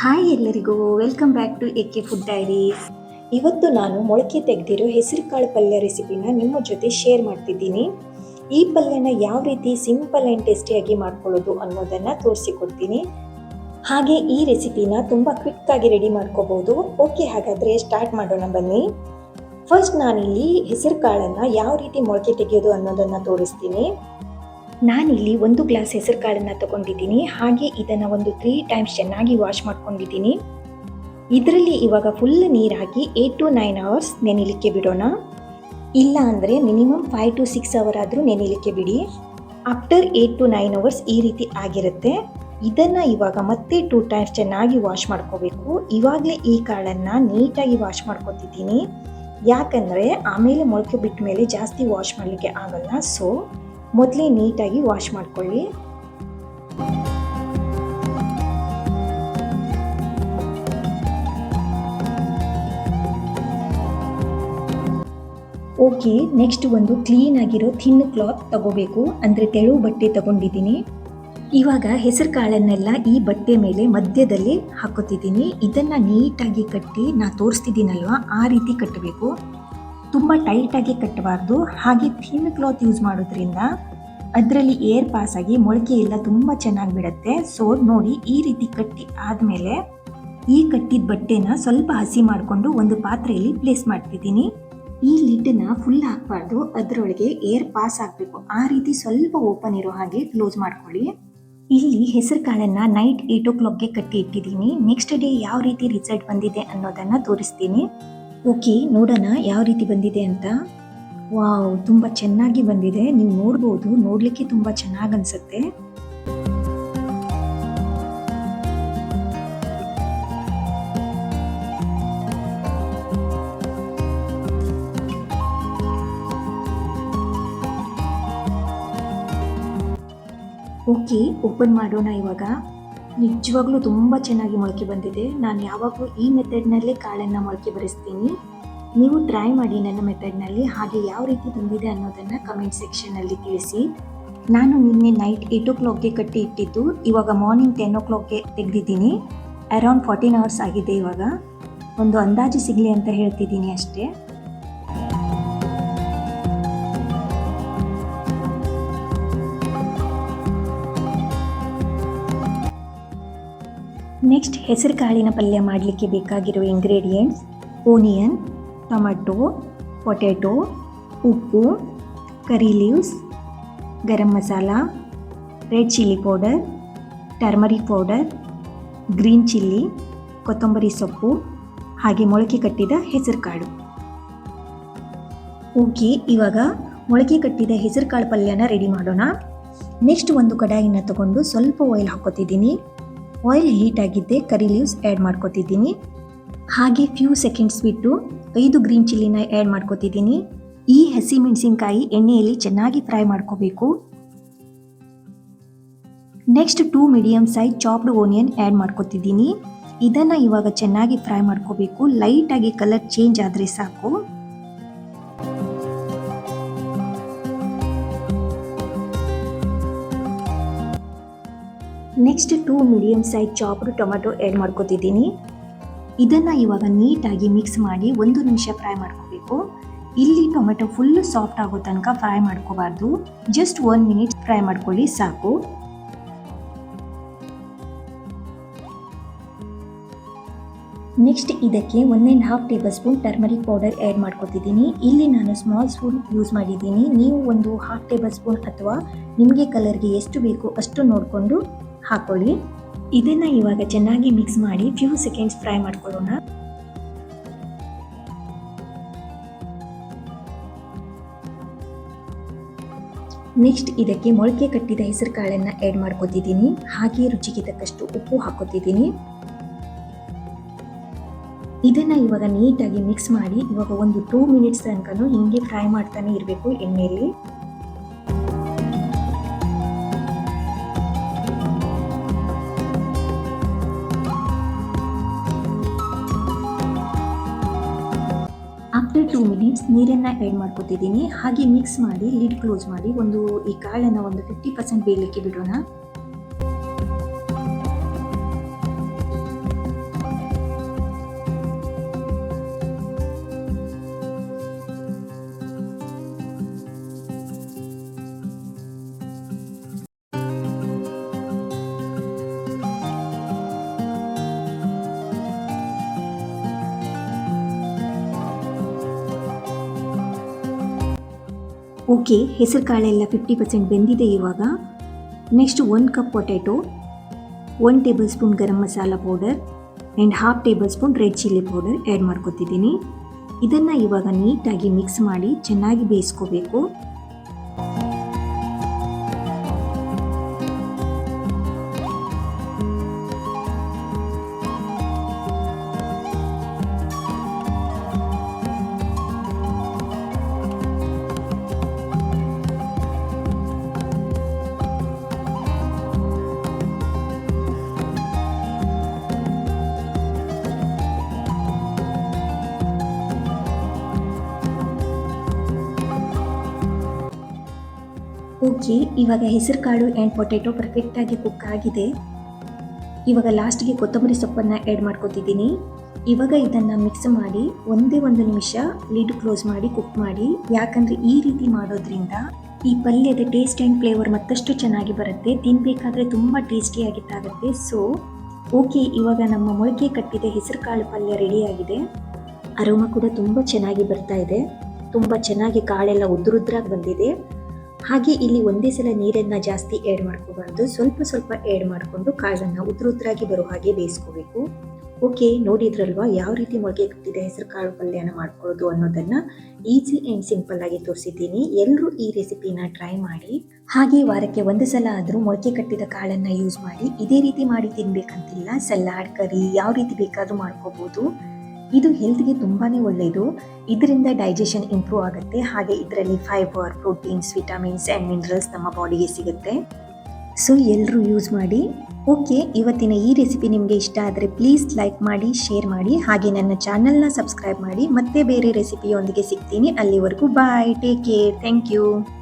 Hi ಎಲ್ಲರಿಗೂ welcome back to AK food diaries ಇವತ್ತು ನಾನು ಮೊಳಕೆ ತೆಗೆದಿರೋ ಹೆಸರುಕಾಳು ಪಲ್ಯ ರೆಸಿಪಿನ ನಿಮ್ಮ ಜೊತೆ ಶೇರ್ ಮಾಡ್ತಿದ್ದೀನಿ. ಈ ಪಲ್ಯನ ಯಾವ ರೀತಿ ಸಿಂಪಲ್ ಆ್ಯಂಡ್ ಟೇಸ್ಟಿಯಾಗಿ ಮಾಡ್ಕೊಳ್ಳೋದು ಅನ್ನೋದನ್ನು ತೋರಿಸಿಕೊಡ್ತೀನಿ. ಹಾಗೆ ಈ ರೆಸಿಪಿನ ತುಂಬ ಕ್ವಿಕ್ಕಾಗಿ ರೆಡಿ ಮಾಡ್ಕೋಬೋದು. ಓಕೆ ಹಾಗಾದರೆ ಸ್ಟಾರ್ಟ್ ಮಾಡೋಣ ಬನ್ನಿ. ಫಸ್ಟ್ ನಾನಿಲ್ಲಿ ಹೆಸರು ಕಾಳನ್ನು ಯಾವ ರೀತಿ ಮೊಳಕೆ ತೆಗೆಯೋದು ಅನ್ನೋದನ್ನು ತೋರಿಸ್ತೀನಿ. ನಾನಿಲ್ಲಿ ಒಂದು ಗ್ಲಾಸ್ ಹೆಸರು ಕಾಳನ್ನು ತಗೊಂಡಿದ್ದೀನಿ. ಹಾಗೆ ಇದನ್ನು ಒಂದು ತ್ರೀ ಟೈಮ್ಸ್ ಚೆನ್ನಾಗಿ ವಾಶ್ ಮಾಡ್ಕೊಂಡಿದ್ದೀನಿ. ಇದರಲ್ಲಿ ಇವಾಗ ಫುಲ್ ನೀರು ಹಾಕಿ ಟು ನೈನ್ ಅವರ್ಸ್ ನೆನೆಲಿಕ್ಕೆ ಬಿಡೋಣ. ಇಲ್ಲ ಅಂದರೆ minimum five to six hour ಆದರೂ ನೆನೆಲಿಕ್ಕೆ ಬಿಡಿ. After eight to nine hours ಈ ರೀತಿ ಆಗಿರುತ್ತೆ. ಇದನ್ನು ಇವಾಗ ಮತ್ತೆ ಟೂ ಟೈಮ್ಸ್ ಚೆನ್ನಾಗಿ ವಾಶ್ ಮಾಡ್ಕೋಬೇಕು. ಇವಾಗಲೇ ಈ ಕಾಳನ್ನು ನೀಟಾಗಿ ವಾಶ್ ಮಾಡ್ಕೊತಿದ್ದೀನಿ. ಯಾಕಂದರೆ ಆಮೇಲೆ ಮೊಳಕೆ ಬಿಟ್ಟ ಮೇಲೆ ಜಾಸ್ತಿ ವಾಶ್ ಮಾಡಲಿಕ್ಕೆ ಆಗಲ್ಲ. ಸೊ ಮೊದಲೇ ನೀಟಾಗಿ ವಾಶ್ ಮಾಡ್ಕೊಳ್ಳಿ. ಓಕೆ, ನೆಕ್ಸ್ಟ್ ಒಂದು ಕ್ಲೀನ್ ಆಗಿರೋ ಥಿನ್ ಕ್ಲಾತ್ ತಗೋಬೇಕು. ಅಂದರೆ ತೆಳು ಬಟ್ಟೆ ತಗೊಂಡಿದ್ದೀನಿ. ಇವಾಗ ಹೆಸರು ಕಾಳನ್ನೆಲ್ಲ ಈ ಬಟ್ಟೆ ಮೇಲೆ ಮಧ್ಯದಲ್ಲಿ ಹಾಕೋತಿದ್ದೀನಿ. ಇದನ್ನು ನೀಟಾಗಿ ಕಟ್ಟಿ ನಾ ತೋರಿಸ್ತಿದ್ದೀನಲ್ವ? ಆ ರೀತಿ ಕಟ್ಟಬೇಕು. ತುಂಬ ಟೈಟಾಗಿ ಕಟ್ಟಬಾರ್ದು. ಹಾಗೆ ಥಿನ್ ಕ್ಲಾತ್ ಯೂಸ್ ಮಾಡೋದ್ರಿಂದ ಅದರಲ್ಲಿ ಏರ್ ಪಾಸ್ ಆಗಿ ಮೊಳಕೆ ಎಲ್ಲ ತುಂಬ ಚೆನ್ನಾಗಿ ಬಿಡುತ್ತೆ. ಸೊ ನೋಡಿ ಈ ರೀತಿ ಕಟ್ಟಿ ಆದಮೇಲೆ ಈ ಕಟ್ಟಿದ ಬಟ್ಟೆನ ಸ್ವಲ್ಪ ಹಸಿ ಮಾಡಿಕೊಂಡು ಒಂದು ಪಾತ್ರೆಯಲ್ಲಿ ಪ್ಲೇಸ್ ಮಾಡ್ತಿದ್ದೀನಿ. ಈ ಲಿಡ್ಡನ್ನು ಫುಲ್ ಹಾಕಬಾರ್ದು. ಅದರೊಳಗೆ ಏರ್ ಪಾಸ್ ಆಗಬೇಕು. ಆ ರೀತಿ ಸ್ವಲ್ಪ ಓಪನ್ ಇರೋ ಹಾಗೆ ಕ್ಲೋಸ್ ಮಾಡ್ಕೊಳ್ಳಿ. ಇಲ್ಲಿ ಹೆಸರು ಕಾಳನ್ನು ನೈಟ್ ಏಟ್ ಓ ಕ್ಲಾಕ್ಗೆ ಕಟ್ಟಿ ಇಟ್ಟಿದ್ದೀನಿ. ನೆಕ್ಸ್ಟ್ ಡೇ ಯಾವ ರೀತಿ ರಿಸಲ್ಟ್ ಬಂದಿದೆ ಅನ್ನೋದನ್ನು ತೋರಿಸ್ತೀನಿ. ಓಕೆ, ನೋಡೋಣ ಯಾವ ರೀತಿ ಬಂದಿದೆ ಅಂತ. ವಾವ್, ತುಂಬ ಚೆನ್ನಾಗಿ ಬಂದಿದೆ. ನೀವು ನೋಡ್ಬೋದು, ನೋಡಲಿಕ್ಕೆ ತುಂಬ ಚೆನ್ನಾಗಿ ಅನಿಸುತ್ತೆ. ಓಕೆ, ಓಪನ್ ಮಾಡೋಣ ಇವಾಗ. ನಿಜವಾಗ್ಲೂ ತುಂಬ ಚೆನ್ನಾಗಿ ಮೊಳಕೆ ಬಂದಿದೆ. ನಾನು ಯಾವಾಗಲೂ ಈ ಮೆಥಡ್ನಲ್ಲೇ ಕಾಳನ್ನು ಮೊಳಕೆ ಬರೆಸ್ತೀನಿ. ನೀವು ಟ್ರೈ ಮಾಡಿ ನನ್ನ ಮೆಥಡ್ನಲ್ಲಿ ಹಾಗೆ ಯಾವ ರೀತಿ ಬಂದಿದೆ ಅನ್ನೋದನ್ನು ಕಮೆಂಟ್ ಸೆಕ್ಷನ್ನಲ್ಲಿ ತಿಳಿಸಿ. ನಾನು ನಿನ್ನೆ ನೈಟ್ ಏಟ್ ಓ ಕ್ಲಾಕ್ಗೆ ಕಟ್ಟಿ ಇಟ್ಟಿದ್ದು, ಇವಾಗ ಮಾರ್ನಿಂಗ್ ಟೆನ್ ಓ ಕ್ಲಾಕ್ಗೆ ತೆಗೆದಿದ್ದೀನಿ. ಅರೌಂಡ್ ಫಾರ್ಟೀನ್ ಅವರ್ಸ್ ಆಗಿದೆ ಇವಾಗ. ಒಂದು ಅಂದಾಜು ಸಿಗಲಿ ಅಂತ ಹೇಳ್ತಿದ್ದೀನಿ ಅಷ್ಟೇ. ನೆಕ್ಸ್ಟ್ ಹೆಸರು ಕಾಳಿನ ಪಲ್ಯ ಮಾಡಲಿಕ್ಕೆ ಬೇಕಾಗಿರೋ ಇಂಗ್ರೀಡಿಯೆಂಟ್ಸ್ ಓನಿಯನ್ ಟೊಮೆಟೊ ಪೊಟ್ಯಾಟೊ ಉಪ್ಪು curry leaves garam masala red chilli powder turmeric powder green chilli ಕೊತ್ತಂಬರಿ ಸೊಪ್ಪು, ಹಾಗೆ ಮೊಳಕೆ ಕಟ್ಟಿದ ಹೆಸರು ಕಾಳು. ಓಕೆ ಇವಾಗ ಮೊಳಕೆ ಕಟ್ಟಿದ ಹೆಸರು ಕಾಳು ಪಲ್ಯನ ರೆಡಿ ಮಾಡೋಣ. ನೆಕ್ಸ್ಟ್ ಒಂದು ಕಡಾಯಿನ ತಗೊಂಡು ಸ್ವಲ್ಪ ಆಯಿಲ್ ಹಾಕೋತಿದ್ದೀನಿ ಆಯಿಲ್ ಹೀಟ್ ಆಗಿದ್ದೆ ಕರಿ ಲೀವ್ಸ್ ಆ್ಯಡ್ ಮಾಡ್ಕೋತಿದ್ದೀನಿ. ಹಾಗೆ ಫ್ಯೂ ಸೆಕೆಂಡ್ಸ್ ಬಿಟ್ಟು ಐದು ಗ್ರೀನ್ ಚಿಲ್ಲಿನ ಆ್ಯಡ್ ಮಾಡ್ಕೋತಿದ್ದೀನಿ. ಈ ಹಸಿ ಮೆಣಸಿನ್ಕಾಯಿ ಎಣ್ಣೆಯಲ್ಲಿ ಚೆನ್ನಾಗಿ ಫ್ರೈ ಮಾಡ್ಕೋಬೇಕು. Next two medium size chopped onion add ಮಾಡ್ಕೋತಿದ್ದೀನಿ. ಇದನ್ನು ಇವಾಗ ಚೆನ್ನಾಗಿ ಫ್ರೈ ಮಾಡ್ಕೋಬೇಕು. ಲೈಟಾಗಿ ಕಲರ್ ಚೇಂಜ್ ಆದರೆ ಸಾಕು. Next two medium size chopped tomato add ಮಾಡ್ಕೋತಿದ್ದೀನಿ. ಇದನ್ನು ಇವಾಗ ನೀಟಾಗಿ ಮಿಕ್ಸ್ ಮಾಡಿ ಒಂದು ನಿಮಿಷ ಫ್ರೈ ಮಾಡ್ಕೋಬೇಕು. ಇಲ್ಲಿ ಟೊಮೆಟೊ ಫುಲ್ಲು ಸಾಫ್ಟ್ ಆಗೋ ತನಕ ಫ್ರೈ ಮಾಡ್ಕೋಬಾರ್ದು. ಜಸ್ಟ್ ಒನ್ ಮಿನಿಟ್ ಫ್ರೈ ಮಾಡ್ಕೊಳ್ಳಿ, ಸಾಕು. ನೆಕ್ಸ್ಟ್ ಇದಕ್ಕೆ one and half tablespoon turmeric powder add ಮಾಡ್ಕೊತಿದ್ದೀನಿ. ಇಲ್ಲಿ ನಾನು ಸ್ಮಾಲ್ ಸ್ಪೂನ್ ಯೂಸ್ ಮಾಡಿದ್ದೀನಿ. ನೀವು ಒಂದು ಹಾಫ್ ಟೇಬಲ್ ಸ್ಪೂನ್ ಅಥವಾ ನಿಮಗೆ ಕಲರ್ಗೆ ಎಷ್ಟು ಬೇಕೋ ಅಷ್ಟು ನೋಡಿಕೊಂಡು ಹಾಕೊಳ್ಳಿ. ಇದನ್ನು ಇವಾಗ ಚೆನ್ನಾಗಿ ಮಿಕ್ಸ್ ಮಾಡಿ ಫ್ಯೂ ಸೆಕೆಂಡ್ಸ್ ಫ್ರೈ ಮಾಡ್ಕೊಳ್ಳೋಣ. ನೆಕ್ಸ್ಟ್ ಇದಕ್ಕೆ ಮೊಳಕೆ ಕಟ್ಟಿದ ಹೆಸರು ಕಾಳನ್ನು ಆ್ಯಡ್ ಮಾಡ್ಕೋತಿದ್ದೀನಿ. ಹಾಗೆ ರುಚಿಗೆ ತಕ್ಕಷ್ಟು ಉಪ್ಪು ಹಾಕೋತಿದ್ದೀನಿ. ಇದನ್ನು ಇವಾಗ ನೀಟಾಗಿ ಮಿಕ್ಸ್ ಮಾಡಿ ಇವಾಗ ಒಂದು ಟೂ ಮಿನಿಟ್ಸ್ ತನಕ ಹಿಂಗೆ ಫ್ರೈ ಮಾಡ್ತಾನೆ ಇರಬೇಕು ಎಣ್ಣೆಯಲ್ಲಿ. ಟೂ ಮಿನಿಟ್ಸ್ ನೀರನ್ನು ಆ್ಯಡ್ ಮಾಡ್ಕೊತಿದ್ದೀನಿ. ಹಾಗೆ ಮಿಕ್ಸ್ ಮಾಡಿ ಲಿಡ್ ಕ್ಲೋಸ್ ಮಾಡಿ ಒಂದು ಈ ಕಾಳನ್ನು ಒಂದು ಫಿಫ್ಟಿ ಪರ್ಸೆಂಟ್ ಬೇಯಲಿಕ್ಕೆ ಬಿಡೋಣ. ಓಕೆ, ಹೆಸರು ಕಾಳೆಲ್ಲ ಫಿಫ್ಟಿ ಪರ್ಸೆಂಟ್ ಬೆಂದಿದೆ ಇವಾಗ. ನೆಕ್ಸ್ಟ್ ಒಂದು cup potato one tablespoon garam masala powder and half tablespoon red chilli powder add ಮಾಡ್ಕೊತಿದ್ದೀನಿ. ಇದನ್ನು ಇವಾಗ ನೀಟಾಗಿ ಮಿಕ್ಸ್ ಮಾಡಿ ಚೆನ್ನಾಗಿ ಬೇಯಿಸ್ಕೋಬೇಕು. ಓಕೆ ಇವಾಗ ಹೆಸರು ಕಾಳು ಆ್ಯಂಡ್ ಪೊಟ್ಯಾಟೊ ಪರ್ಫೆಕ್ಟಾಗಿ ಕುಕ್ ಆಗಿದೆ. ಇವಾಗ ಲಾಸ್ಟ್ಗೆ ಕೊತ್ತಂಬರಿ ಸೊಪ್ಪನ್ನು ಆ್ಯಡ್ ಮಾಡ್ಕೋತಿದ್ದೀನಿ. ಇವಾಗ ಇದನ್ನು ಮಿಕ್ಸ್ ಮಾಡಿ ಒಂದೇ ಒಂದು ನಿಮಿಷ ಲಿಡ್ ಕ್ಲೋಸ್ ಮಾಡಿ ಕುಕ್ ಮಾಡಿ. ಯಾಕಂದರೆ ಈ ರೀತಿ ಮಾಡೋದ್ರಿಂದ ಈ ಪಲ್ಯದ ಟೇಸ್ಟ್ ಆ್ಯಂಡ್ ಫ್ಲೇವರ್ ಮತ್ತಷ್ಟು ಚೆನ್ನಾಗಿ ಬರುತ್ತೆ. ತಿನ್ನಬೇಕಾದ್ರೆ ತುಂಬ ಟೇಸ್ಟಿಯಾಗಿತ್ತಾಗುತ್ತೆ ಸೊ ಓಕೆ ಇವಾಗ ನಮ್ಮ ಮೊಳಕೆ ಕಟ್ಟಿದ ಹೆಸರು ಕಾಳು ಪಲ್ಯ ರೆಡಿಯಾಗಿದೆ ಅರೋಮ ಕೂಡ ತುಂಬ ಚೆನ್ನಾಗಿ ಬರ್ತಾ ಇದೆ. ತುಂಬ ಚೆನ್ನಾಗಿ ಕಾಳೆಲ್ಲ ಉದುರುದ್ರಾಗಿ ಬಂದಿದೆ. ಹಾಗೆ ಇಲ್ಲಿ ಒಂದೇ ಸಲ ನೀರನ್ನು ಜಾಸ್ತಿ ಏಡ್ ಮಾಡ್ಕೋಬಾರ್ದು. ಸ್ವಲ್ಪ ಸ್ವಲ್ಪ ಏಡ್ ಮಾಡಿಕೊಂಡು ಕಾಳನ್ನು ಉದ್ರುದ್ರಾಗಿ ಬರೋ ಹಾಗೆ ಬೇಯಿಸ್ಕೋಬೇಕು. ಓಕೆ ನೋಡಿದ್ರಲ್ವಾ? ಯಾವ ರೀತಿ ಮೊಳಕೆ ಕಟ್ಟಿದ ಹೆಸರು ಕಾಳು ಪಲ್ಯನ ಮಾಡ್ಕೊಳ್ಳೋದು ಅನ್ನೋದನ್ನು ಈಸಿ ಆ್ಯಂಡ್ ಸಿಂಪಲ್ ಆಗಿ ತೋರಿಸಿದ್ದೀನಿ. ಎಲ್ಲರೂ ಈ ರೆಸಿಪಿನ ಟ್ರೈ ಮಾಡಿ. ಹಾಗೆ ವಾರಕ್ಕೆ ಒಂದು ಸಲ ಆದರೂ ಮೊಳಕೆ ಕಟ್ಟಿದ ಕಾಳನ್ನು ಯೂಸ್ ಮಾಡಿ. ಇದೇ ರೀತಿ ಮಾಡಿ ತಿನ್ಬೇಕಂತಿಲ್ಲ. ಸಲಾಡ್ ಕರಿ ಯಾವ ರೀತಿ ಬೇಕಾದರೂ ಮಾಡ್ಕೋಬೋದು. ಇದು ಹೆಲ್ತ್ಗೆ ತುಂಬಾ ಒಳ್ಳೆಯದು ಇದರಿಂದ ಡೈಜೆಷನ್ ಇಂಪ್ರೂವ್ ಆಗುತ್ತೆ. ಹಾಗೆ ಇದರಲ್ಲಿ fibre, proteins, vitamins and minerals ನಮ್ಮ ಬಾಡಿಗೆ ಸಿಗುತ್ತೆ. ಸೊ ಎಲ್ಲರೂ ಯೂಸ್ ಮಾಡಿ. ಓಕೆ, ಇವತ್ತಿನ ಈ ರೆಸಿಪಿ ನಿಮಗೆ ಇಷ್ಟ ಆದರೆ ಪ್ಲೀಸ್ ಲೈಕ್ ಮಾಡಿ, ಶೇರ್ ಮಾಡಿ. ಹಾಗೆ ನನ್ನ ಚಾನಲ್ನ ಸಬ್ಸ್ಕ್ರೈಬ್ ಮಾಡಿ. ಮತ್ತೆ ಬೇರೆ ರೆಸಿಪಿಯೊಂದಿಗೆ ಸಿಗ್ತೀನಿ. ಅಲ್ಲಿವರೆಗೂ bye. Take care. Thank you.